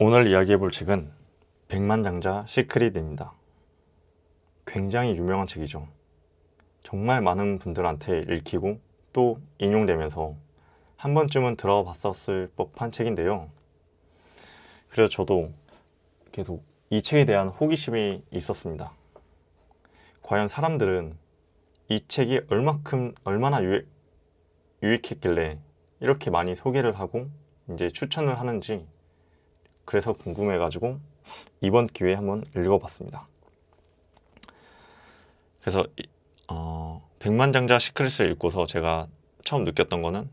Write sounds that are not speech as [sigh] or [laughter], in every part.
오늘 이야기해 볼 책은 백만장자 시크릿입니다. 굉장히 유명한 책이죠. 정말 많은 분들한테 읽히고 또 인용되면서 한 번쯤은 들어봤었을 법한 책인데요. 그래서 저도 계속 이 책에 대한 호기심이 있었습니다. 과연 사람들은 이 책이 얼마큼 얼마나 유익, 유익했길래 이렇게 많이 소개를 하고 이제 추천을 하는지 그래서 궁금해가지고 이번 기회에 한번 읽어봤습니다. 그래서 이- 어, 백만장자 시크릿을 읽고서 제가 처음 느꼈던 거는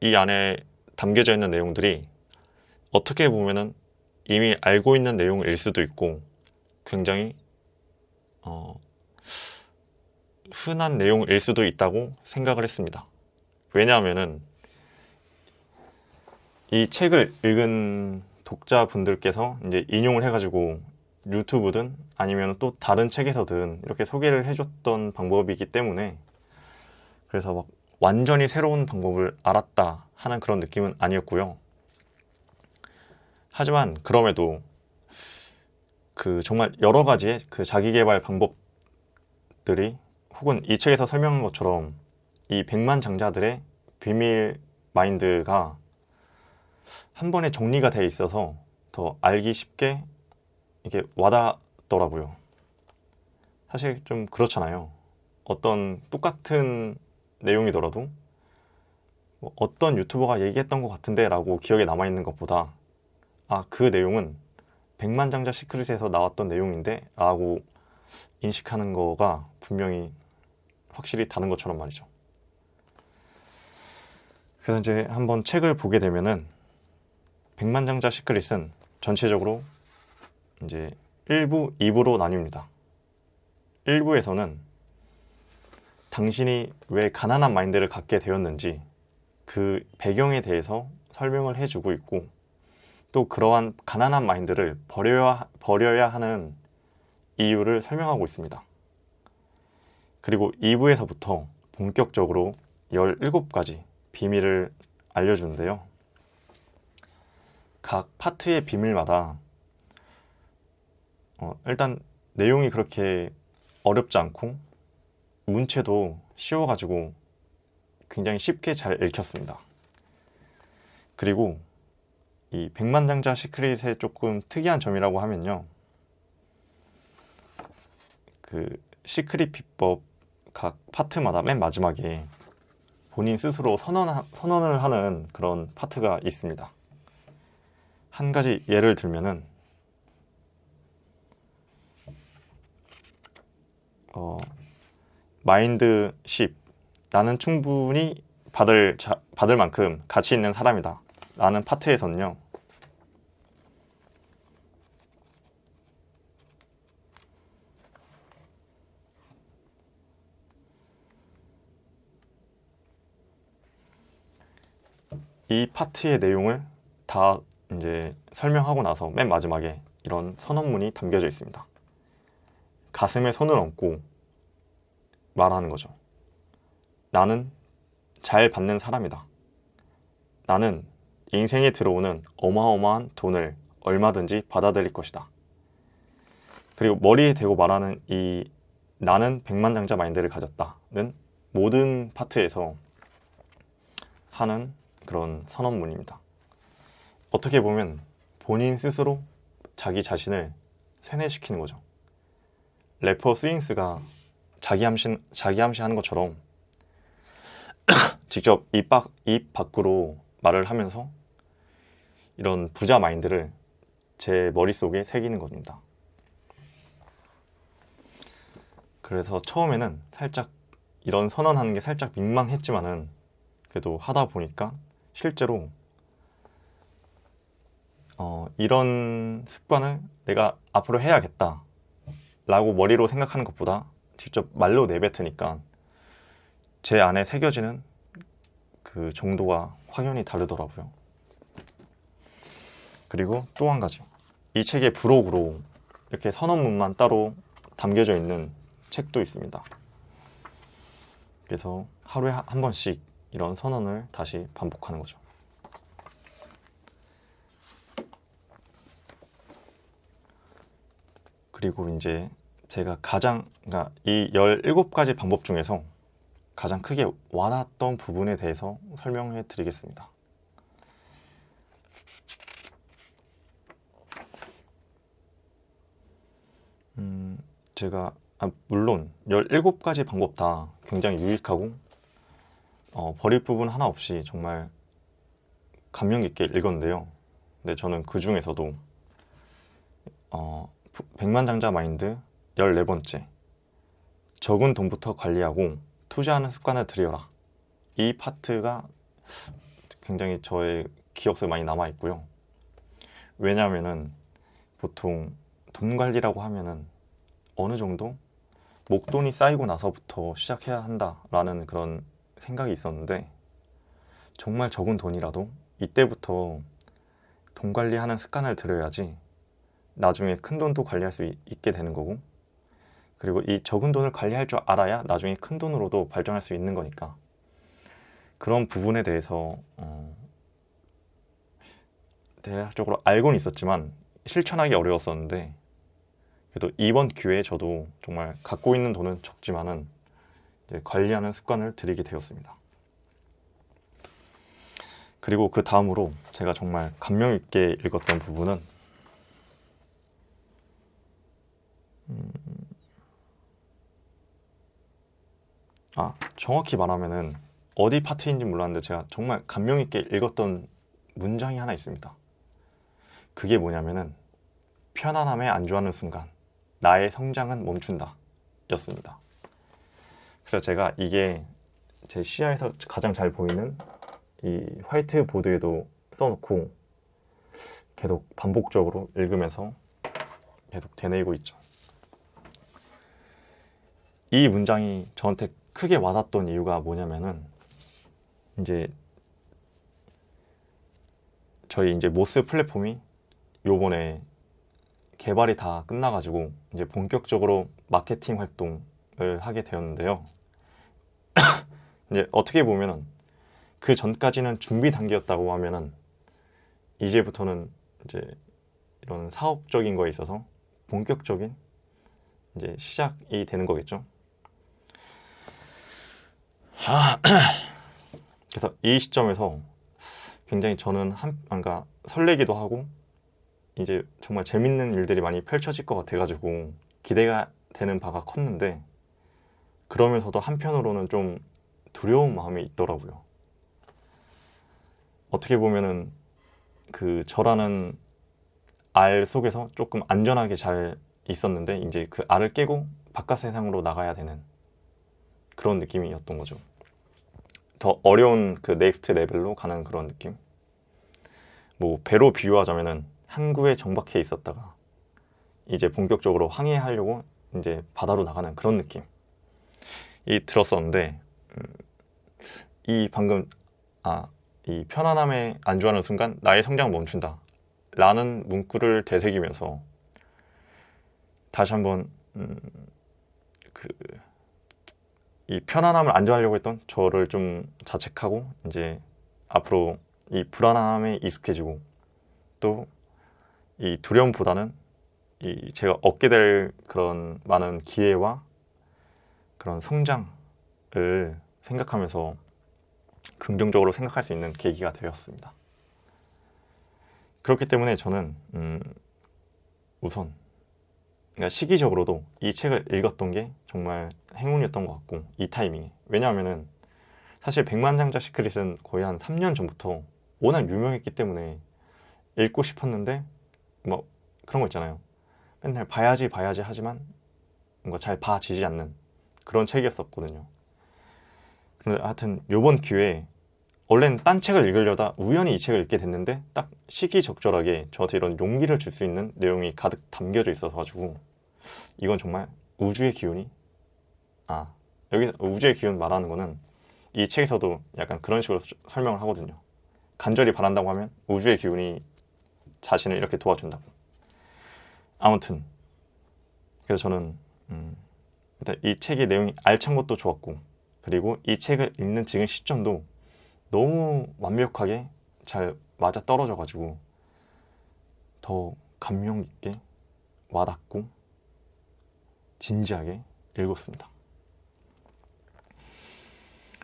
이 안에 담겨져 있는 내용들이 어떻게 보면은 이미 알고 있는 내용일 수도 있고 굉장히 어, 흔한 내용일 수도 있다고 생각을 했습니다. 왜냐하면은 이 책을 읽은 독자분들께서 이제 인용을 해가지고 유튜브든 아니면 또 다른 책에서든 이렇게 소개를 해줬던 방법이기 때문에 그래서 막 완전히 새로운 방법을 알았다 하는 그런 느낌은 아니었고요. 하지만 그럼에도 그 정말 여러 가지의 그 자기 개발 방법들이 혹은 이 책에서 설명한 것처럼 이 백만 장자들의 비밀 마인드가 한 번에 정리가 돼 있어서 더 알기 쉽게 이게 와닿더라고요. 사실 좀 그렇잖아요. 어떤 똑같은 내용이더라도 뭐 어떤 유튜버가 얘기했던 것 같은데라고 기억에 남아 있는 것보다 아 그 내용은 백만장자 시크릿에서 나왔던 내용인데라고 인식하는 거가 분명히 확실히 다른 것처럼 말이죠. 그래서 이제 한번 책을 보게 되면은 백만장자 시크릿은 전체적으로 이제 1부, 2부로 나뉩니다. 1부에서는 당신이 왜 가난한 마인드를 갖게 되었는지 그 배경에 대해서 설명을 해주고 있고 또 그러한 가난한 마인드를 버려야, 버려야 하는 이유를 설명하고 있습니다. 그리고 2부에서부터 본격적으로 17가지 비밀을 알려주는데요. 각 파트의 비밀마다 어, 일단 내용이 그렇게 어렵지 않고 문체도 쉬워가지고 굉장히 쉽게 잘 읽혔습니다. 그리고 이 백만장자 시크릿의 조금 특이한 점이라고 하면요. 그 시크릿 비법 각 파트마다 맨 마지막에 본인 스스로 선언, 선언을 하는 그런 파트가 있습니다. 한 가지 예를 들면은 어, 마인드 10 나는 충분히 받을 자, 받을 만큼 가치 있는 사람이다. 라는 파트에서는요 이 파트의 내용을 다 이제 설명하고 나서 맨 마지막에 이런 선언문이 담겨져 있습니다. 가슴에 손을 얹고 말하는 거죠. 나는 잘 받는 사람이다. 나는 인생에 들어오는 어마어마한 돈을 얼마든지 받아들일 것이다. 그리고 머리에 대고 말하는 이 나는 백만장자 마인드를 가졌다는 모든 파트에서 하는 그런 선언문입니다. 어떻게 보면 본인 스스로 자기 자신을 세뇌시키는 거죠. 래퍼 스윙스가 자기 암시 자기 암시하는 것처럼 [clears throat] 직접 입, 밖, 입 밖으로 말을 하면서 이런 부자 마인드를 제 머릿속에 새기는 겁니다. 그래서 처음에는 살짝 이런 선언하는 게 살짝 민망했지만은 그래도 하다 보니까 실제로 어, 이런 습관을 내가 앞으로 해야겠다 라고 머리로 생각하는 것보다 직접 말로 내뱉으니까 제 안에 새겨지는 그 정도가 확연히 다르더라고요. 그리고 또 한 가지. 이 책의 부록으로 이렇게 선언문만 따로 담겨져 있는 책도 있습니다. 그래서 하루에 하- 한 번씩 이런 선언을 다시 반복하는 거죠. 그리고 이제 제가 가장 그러니까 이 17가지 방법 중에서 가장 크게 와닿았던 부분에 대해서 설명해 드리겠습니다. 음, 제가 아, 물론 17가지 방법 다 굉장히 유익하고 어, 버릴 부분 하나 없이 정말 감명 깊게 읽었는데요. 근데 저는 그 중에서도 어, 백만장자 마인드 14번째 적은 돈부터 관리하고 투자하는 습관을 들여라. 이 파트가 굉장히 저의 기억 속에 많이 남아 있고요. 왜냐하면은 보통 돈 관리라고 하면은 어느 정도 목돈이 쌓이고 나서부터 시작해야 한다라는 그런 생각이 있었는데 정말 적은 돈이라도 이때부터 돈 관리하는 습관을 들여야지 나중에 큰 돈도 관리할 수 있, 게 되는 거고 그리고 이 적은 돈을 관리할 줄 알아야 나중에 큰 돈으로도 발전할 수 있는 거니까 그런 부분에 대해서 어, 대략적으로 알고는 있었지만 실천하기 어려웠었는데 그래도 이번 기회에 저도 정말 갖고 있는 돈은 적지만은 관리하는 습관을 들이게 되었습니다. 그리고 그 다음으로 제가 정말 감명 있게 읽었던 부분은 음... 아 정확히 말하면은 어디 파트인지 몰랐는데 제가 정말 감명 있게 읽었던 문장이 하나 있습니다. 그게 뭐냐면은 편안함에 안주하는 순간 나의 성장은 멈춘다 였습니다. 그래서 제가 이게 제 시야에서 가장 잘 보이는 이 화이트 보드에도 써놓고 계속 반복적으로 읽으면서 계속 되뇌이고 있죠. 이 문장이 저한테 크게 와닿던 이유가 뭐냐면은 이제 저희 이제 모스 플랫폼이 요번에 개발이 다 끝나가지고 이제 본격적으로 마케팅 활동을 하게 되었는데요. [coughs] 이제 어떻게 보면은 그 전까지는 준비 단계였다고 하면은 이제부터는 이제 이런 사업적인 거에 있어서 본격적인 이제 시작이 되는 거겠죠. [clears throat] 그래서 이 시점에서 굉장히 저는 한, 뭔가 설레기도 하고 이제 정말 재밌는 일들이 많이 펼쳐질 것 같아가지고 기대가 되는 바가 컸는데 그러면서도 한편으로는 좀 두려운 마음이 있더라고요. 어떻게 보면은 그 저라는 알 속에서 조금 안전하게 잘 있었는데 이제 그 알을 깨고 바깥 세상으로 나가야 되는 그런 느낌이었던 거죠. 더 어려운 그 넥스트 레벨로 가는 그런 느낌. 뭐 배로 비유하자면은 항구에 정박해 있었다가 이제 본격적으로 항해하려고 이제 바다로 나가는 그런 느낌이 들었었는데 음, 이 방금 아 이 편안함에 안주하는 순간 나의 성장 멈춘다 라는 문구를 되새기면서 다시 한번 음, 그 이 편안함을 안주하려고 했던 저를 좀 자책하고 이제 앞으로 이 불안함에 익숙해지고 또 이 두려움보다는 이 제가 얻게 될 그런 많은 기회와 그런 성장을 생각하면서 긍정적으로 생각할 수 있는 계기가 되었습니다. 그렇기 때문에 저는 음 우선 그러니까 시기적으로도 이 책을 읽었던 게 정말 행운이었던 것 같고 이 타이밍에 왜냐하면은 사실 백만장자 시크릿은 거의 한 3년 전부터 워낙 유명했기 때문에 읽고 싶었는데 뭐 그런 거 있잖아요. 맨날 봐야지 봐야지 하지만 뭔가 잘 봐지지 않는 그런 책이었었거든요. 그런데 하여튼 요번 기회에 원래는 딴 책을 읽으려다 우연히 이 책을 읽게 됐는데 딱 시기적절하게 저한테 이런 용기를 줄 수 있는 내용이 가득 담겨져 있어서 가지고 이건 정말 우주의 기운이 아 여기 우주의 기운 말하는 거는 이 책에서도 약간 그런 식으로 설명을 하거든요. 간절히 바란다고 하면 우주의 기운이 자신을 이렇게 도와준다고. 아무튼 그래서 저는 음, 일단 이 책의 내용이 알찬 것도 좋았고 그리고 이 책을 읽는 지금 시점도 너무 완벽하게 잘 맞아 떨어져 가지고 더 감명 깊게 와닿고 진지하게 읽었습니다.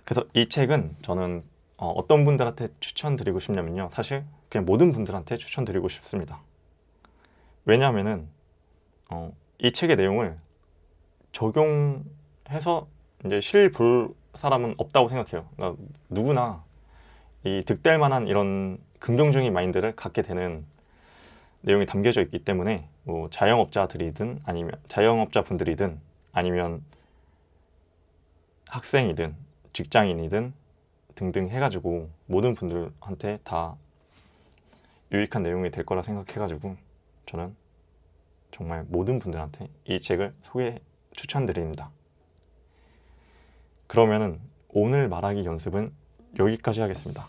그래서 이 책은 저는 어, 떤 분들한테 추천드리고 싶냐면요. 사실 그냥 모든 분들한테 추천드리고 싶습니다. 왜냐하면은 어, 이 책의 내용을 적용해서 이제 실볼 사람은 없다고 생각해요. 그러니까 누구나 이 득될 만한 이런 긍정적인 마인드를 갖게 되는 내용이 담겨져 있기 때문에 뭐 자영업자들이든 아니면 자영업자 분들이든 아니면 학생이든 직장인이든 등등 해가지고 모든 분들한테 다 유익한 내용이 될 거라 생각해가지고 저는 정말 모든 분들한테 이 책을 소개 추천드립니다. 그러면은 오늘 말하기 연습은 여기까지 하겠습니다.